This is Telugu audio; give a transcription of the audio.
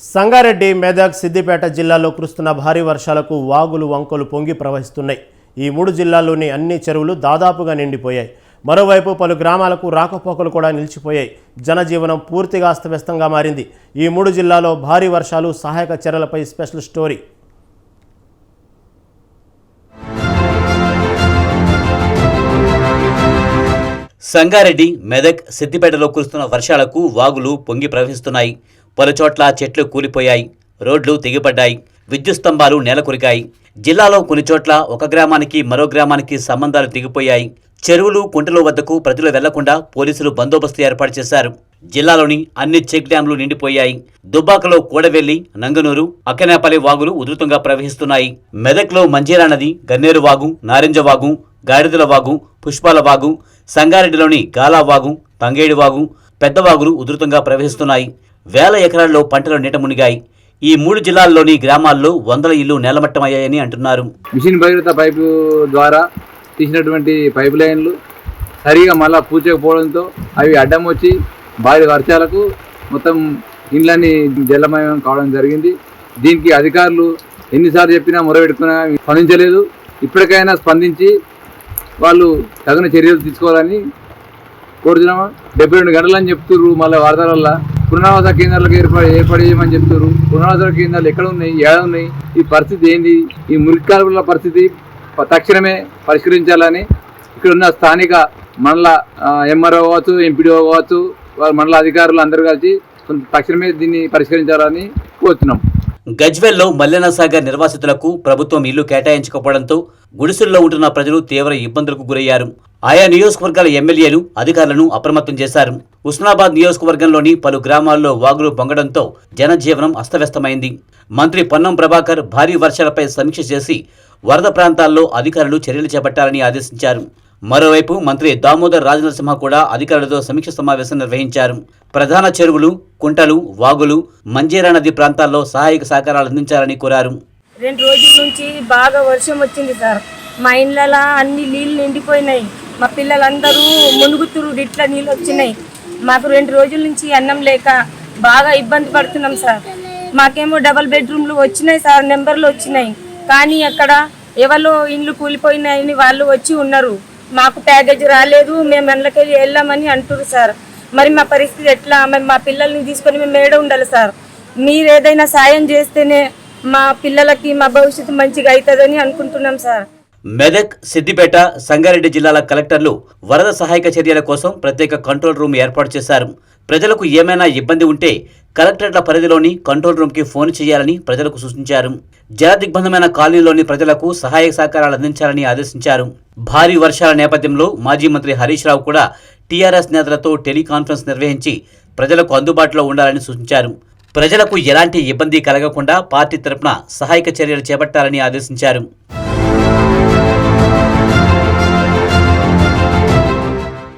సంగారెడ్డి మెదక్ సిద్దిపేట జిల్లాలో కురుస్తున్న భారీ వర్షాలకు వాగులు వంకలు పొంగి ప్రవహిస్తున్నాయి. ఈ మూడు జిల్లాల్లోని అన్ని చెరువులు దాదాపుగా నిండిపోయాయి. మరోవైపు పలు గ్రామాలకు రాకపోకలు కూడా నిలిచిపోయాయి. జనజీవనం పూర్తిగా అస్తవ్యస్తంగా మారింది. ఈ మూడు జిల్లాలో భారీ వర్షాలు సహాయక చర్యలపై స్పెషల్ స్టోరీ. సంగారెడ్డి మెదక్ సిద్దిపేటలో కురుస్తున్న వర్షాలకు వాగులు పొంగి ప్రవహిస్తున్నాయి. పలుచోట్ల చెట్లు కూలిపోయాయి రోడ్లు తెగిపడ్డాయి విద్యుత్ స్తంభాలు నేలకొరికాయి జిల్లాలో కొన్ని చోట్ల ఒక గ్రామానికి మరో గ్రామానికి సంబంధాలు తెగిపోయాయి. చెరువులు కుంటల వద్దకు ప్రజలు వెళ్ళకుండా పోలీసులు బందోబస్తు ఏర్పాటు చేశారు. జిల్లాలోని అన్ని చెక్ డ్యాంలు నిండిపోయాయి. దుబ్బాకలో కూడవెల్లి నంగనూరు అక్కనేపల్లి వాగులు ఉధృతంగా ప్రవహిస్తున్నాయి. మెదక్లో మంజీరా నది గన్నేరు వాగు నారింజ వాగు గాడిదల వాగు పుష్పాల వాగు సంగారెడ్డిలోని గాలా వాగు తంగేడి వాగు పెద్ద వాగులు ఉధృతంగా ప్రవహిస్తున్నాయి. వేల ఎకరాల్లో పంటలు నీట మునిగాయి. ఈ మూడు జిల్లాల్లోని గ్రామాల్లో వందల ఇల్లు నేలమట్టమయ్యాయని అంటున్నారు. మిషన్ భగీరథ పైపు ద్వారా తీసినటువంటి పైప్ లైన్లు సరిగా మళ్ళా పూచకపోవడంతో అవి అడ్డం వచ్చి భారీ వర్షాలకు మొత్తం ఇండ్లన్నీ జలమయం కావడం జరిగింది. దీనికి అధికారులు ఎన్నిసార్లు చెప్పినా మొరబెట్టుకున్నా స్పందించలేదు. ఇప్పటికైనా స్పందించి వాళ్ళు తగిన చర్యలు తీసుకోవాలని కోరుతున్నాము? డెబ్బై రెండు గంటలని చెప్తుర్రు మళ్ళీ వార్తలల్లో. పునరావాస కేంద్రాలకు ఏర్పడి ఏర్పాటు చేయమని చెప్తున్నారు పునరావాస కేంద్రాలు ఎక్కడ ఉన్నాయి ఏడ ఉన్నాయి ఈ పరిస్థితి ఏంది? ఈ మురికి పరిస్థితి తక్షణమే పరిష్కరించాలని ఇక్కడ ఉన్న స్థానిక మండల ఎంఆర్ఓ కావచ్చు ఎంపీడీఓ కావచ్చు వాళ్ళ మండల అధికారులు అందరూ కలిసి కొంత తక్షణమే దీన్ని పరిష్కరించాలని కోరుతున్నాం. గజ్వెల్లో మల్లెన సాగర్ నిర్వాసితులకు ప్రభుత్వం ఇల్లు కేటాయించకపోవడంతో గుడిసెల్లో ఉంటున్న ప్రజలు తీవ్ర ఇబ్బందులకు గురయ్యారు. ఆయా నియోజకవర్గాల ఎమ్మెల్యేలు అధికారులను అప్రమత్తం చేశారు. ఉస్నాబాద్ నియోజకవర్గంలోని పలు గ్రామాల్లో వాగులు పొంగడంతో జనజీవనం అస్తవ్యస్తమైంది. మంత్రి పొన్నం ప్రభాకర్ భారీ వర్షాలపై సమీక్ష చేసి వరద ప్రాంతాల్లో అధికారులు చర్యలు చేపట్టాలని ఆదేశించారు. మరోవైపు మంత్రి దామోదర్ రాజనరసింహ కూడా అధికారులతో సమీక్ష సమావేశం నిర్వహించారు. ప్రధాన చెరువులు కుంటలు వాగులు మంజీరా నది ప్రాంతాల్లో సహాయక సహకారాలు అందించాలని కోరారు. రెండు రోజుల నుంచి బాగా వర్షం వచ్చింది సార్. మా ఇండ్లలా అన్ని నీళ్ళు నిండిపోయినాయి. మా పిల్లలందరూ మునుగుతురు ఇట్లా నీళ్ళు వచ్చినాయి. మాకు రెండు రోజుల నుంచి అన్నం లేక బాగా ఇబ్బంది పడుతున్నాం సార్. మాకేమో డబల్ బెడ్రూమ్లు వచ్చినాయి సార్ నెంబర్లు వచ్చినాయి. కానీ అక్కడ ఎవరో ఇండ్లు కూలిపోయినాయని వాళ్ళు వచ్చి ఉన్నారు. మాకు ప్యాకేజ్ రాలేదు మేము ఎండ్లకెళ్ళి వెళ్ళామని అంటున్నారు సార్. మరి మా పరిస్థితి ఎట్లా? మేము మా పిల్లల్ని తీసుకొని మేము మేడ ఉండాలి సార్? మీరు ఏదైనా సాయం చేస్తేనే మా పిల్లలకి మా భవిష్యత్తు మంచిగా అవుతుందని అనుకుంటున్నాం సార్. మెదక్ సిద్దిపేట సంగారెడ్డి జిల్లాల కలెక్టర్లు వరద సహాయక చర్యల కోసం ప్రత్యేక కంట్రోల్ రూమ్ ఏర్పాటు చేశారు. ప్రజలకు ఏమైనా ఇబ్బంది ఉంటే కలెక్టర్ల పరిధిలోని కంట్రోల్ రూమ్కి ఫోన్ చేయాలని ప్రజలకు సూచించారు. జలదిగ్బంధమైన కాలనీలోని ప్రజలకు సహాయ సహకారాలు అందించాలని ఆదేశించారు. భారీ వర్షాల నేపథ్యంలో మాజీ మంత్రి హరీష్ రావు కూడా టీఆర్ఎస్ నేతలతో టెలికాన్ఫరెన్స్ నిర్వహించి ప్రజలకు అందుబాటులో ఉండాలని సూచించారు. ప్రజలకు ఎలాంటి ఇబ్బంది కలగకుండా పార్టీ తరపున సహాయక చర్యలు చేపట్టాలని ఆదేశించారు.